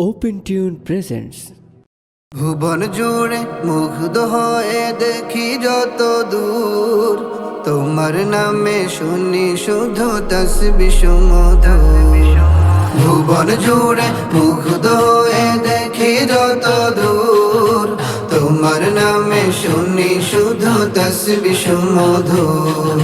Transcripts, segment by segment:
Open tune presents ভুবন জুড়ে মুগ্ধ হয়ে দেখি যত দূর। তোমার নামে শুনি শুধু তসবি ভুবন জুড়ে মুগ্ধ হয়ে দেখি যত দূর। তোমার নামে শুনি শুধু তসবি সুমধুর।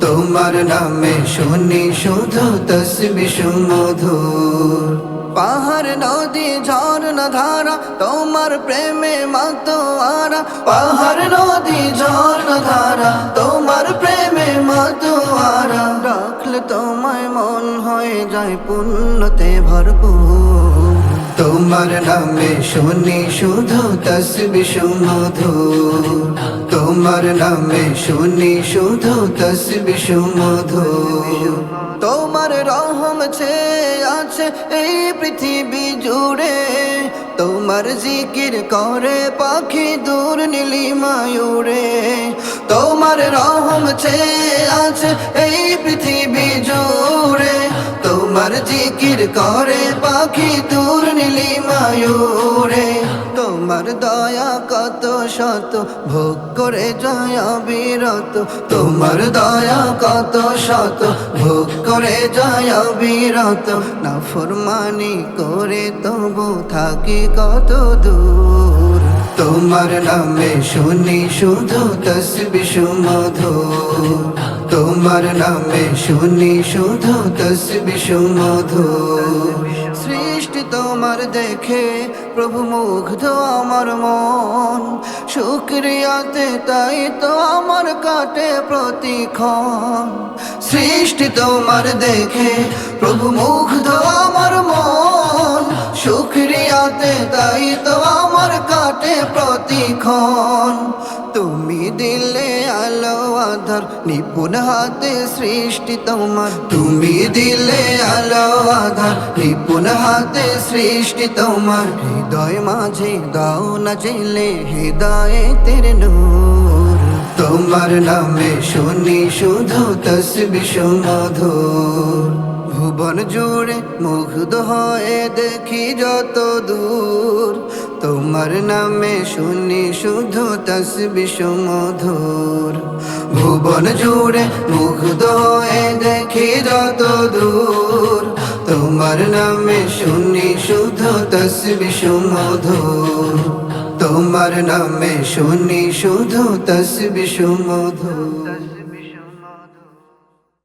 তোমার নামে শুনি শুধু তসবি সুমধুর। পাহাড়, নদী, ঝর্ণা ধারা, তোমার প্রেমে মাতোয়ারা পাহাড়, নদী, ঝর্ণা ধারা, তোমার প্রেমে মাতোয়ারা রাখলে তোমায় মন হয়ে যায় পুণ্যতে ভরপুর। তোমার নামে শুনি শুধু তসবি সুমধুর তোমার নামে শুনি শুধু তসবি সুমধুর তোমার রহম ছে আছে এই পৃথিবী জুড়ে, তোমার জিকির করে পাখি দূর নীলিমায়ুরে। তোমার রহম ছে আছে এই পৃথিবী জুড়ে, তোমার জিকির করে পাখি দূর নীলিমায়ুরে তোমার দয়া কত শত, ভোগ করে যায় বিরত। তোমার দয়া কত শত, ভোগ করে যায় বিরত। না ফরমানি করে তবু থাকি কত দূর। তোমার নামে শুনি শুধু তসবি সুমধুর। তোমার নামে শুনি শুধু তসবি সুমধুর। তোমার দেখে প্রভু মুগ্ধ আমার মন। শুক্রিয়াতে তাই তো আমার কাটে প্রতিক্ষণ। সৃষ্টি তোমার দেখে প্রভু মুগ্ধ আমার মন। শুক্রিয়াতে তাই তো আমার কাটে প্রতিক্ষণ। তুমি দিলে আলো, আধার, নিপুণ হাতে সৃষ্টি তোমার। তুমি দিলে আলো, আধার, নিপুণ হাতে সৃষ্টি তোমার। হৃদয় মাঝে দাও না জেলে, হৃদয়ে তের নূর। তোমার নামে শুনি শুধু তসবি সুমধুর। ভুবন জুড়ে মুগ্ধ হয়ে দেখি যত দূর। তোমার নামে শুনি শুধু তসবি সুমধুর। ভুবন জুড়ে মুগ্ধ হয়ে দেখি যত দূর। তোমার নামে শুনি শুধু তসবি সুমধুর। তোমার নামে শুনি শুধু তসবি সুমধুর।